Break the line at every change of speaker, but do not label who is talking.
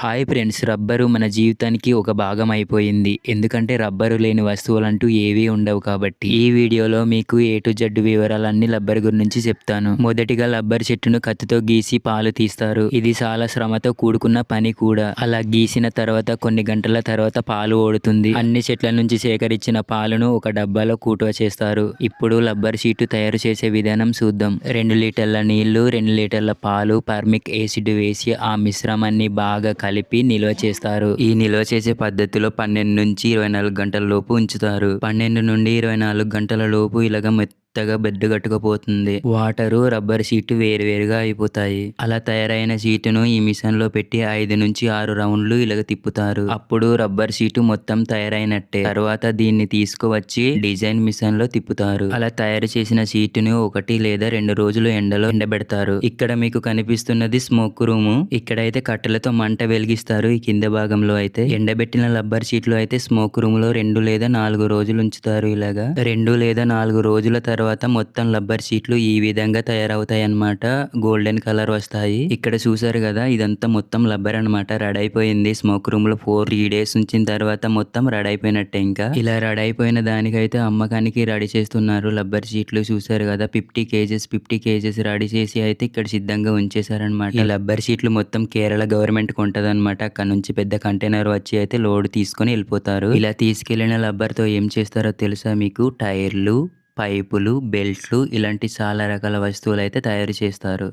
Hi friends rubber మన జీవితానికి ఒక భాగం అయిపోయింది. ఎందుకంటే రబ్బరు లేని వస్తువులంటూ ఏవీ ఉండవు కాబట్టి. ఈ వీడియోలో మీకు ఏ టు జెడ్ వివరాలన్నీ రబ్బర్ గురించి చెప్తాను. మొదటిగా రబ్బర్ చెట్టును కత్తితో గీసి పాలు తీస్తారు. ఇది చాలా శ్రమతో కూడుకున్న పని కూడా. అలా గీసిన తర్వాత కొన్ని గంటల తర్వాత పాలు ఓడుతుంది అన్ని చెట్ల నుంచి సేకరించిన పాలను ఒక డబ్బాలో కూటువ చేస్తారు. ఇప్పుడు రబ్బర్ షీటు తయారు చేసే విధానం చూద్దాం. రెండు లీటర్ల నీళ్ళు రెండు లీటర్ల పాలు పర్మిక్ యాసిడ్ వేసి ఆ మిశ్రమాన్ని బాగా కలిపి నిల్వ చేస్తారు. ఈ నిల్వ చేసే పద్ధతిలో పన్నెండు నుంచి ఇరవై నాలుగు గంటల లోపు ఉంచుతారు. పన్నెండు నుండి ఇరవై నాలుగు గంటల లోపు ఇలాగ మెత్తగా బెడ్ కట్టుకుపోతుంది. వాటరు రబ్బర్ షీట్ వేరువేరుగా అయిపోతాయి. అలా తయారైన షీటును ఈ మిషన్లో పెట్టి ఐదు నుంచి ఆరు రౌండ్లు ఇలాగ తిప్పుతారు. అప్పుడు రబ్బర్ షీటు మొత్తం తయారైనట్టే. తర్వాత దీన్ని తీసుకువచ్చి డిజైన్ మిషన్లో తిప్పుతారు. అలా తయారు చేసిన షీటును ఒకటి లేదా రెండు రోజులు ఎండలో ఎండబెడతారు. ఇక్కడ మీకు కనిపిస్తున్నది స్మోక్ రూమ్. ఇక్కడైతే కట్టెలతో మంట వెలిగిస్తారు. ఈ కింద భాగంలో అయితే ఎండబెట్టిన రబ్బర్ షీట్లు అయితే స్మోక్ రూమ్లో రెండు లేదా నాలుగు రోజులు ఉంచుతారు ఇలాగా. రెండు లేదా నాలుగు రోజుల తర్వాత మొత్తం రబ్బర్ షీట్లు ఈ విధంగా తయారవుతాయి అన్నమాట గోల్డెన్ కలర్ వస్తాయి. ఇక్కడ చూసారు కదా ఇదంతా మొత్తం రబ్బర్ అన్నమాట. రెడీ అయిపోయింది స్మోక్ రూమ్లో ఫోర్ త్రీ డేస్ ఉంచిన తర్వాత మొత్తం రెడీ అయిపోయినట్టే ఇంకా. ఇలా రెడీ అయిపోయిన దానికైతే అమ్మకానికి రెడీ చేస్తున్నారు రబ్బర్ షీట్లు. చూసారు కదా fifty kgs fifty kgs ready చేసి అయితే ఇక్కడ సిద్ధంగా ఉంచేసారనమాట ఈ రబ్బర్ షీట్లు మొత్తం కేరళ గవర్నమెంట్ కొంటది అనమాట అక్కడ నుంచి పెద్ద కంటైనర్ వచ్చి అయితే లోడ్ తీసుకొని వెళ్ళిపోతారు. ఇలా తీసుకెళ్ళిన రబ్బర్తో ఏం చేస్తారో తెలుసా మీకు? టైర్లు పైపులు బెల్ట్లు ఇలాంటి చాలా రకాల వస్తువులు అయితే తయారు చేస్తారు.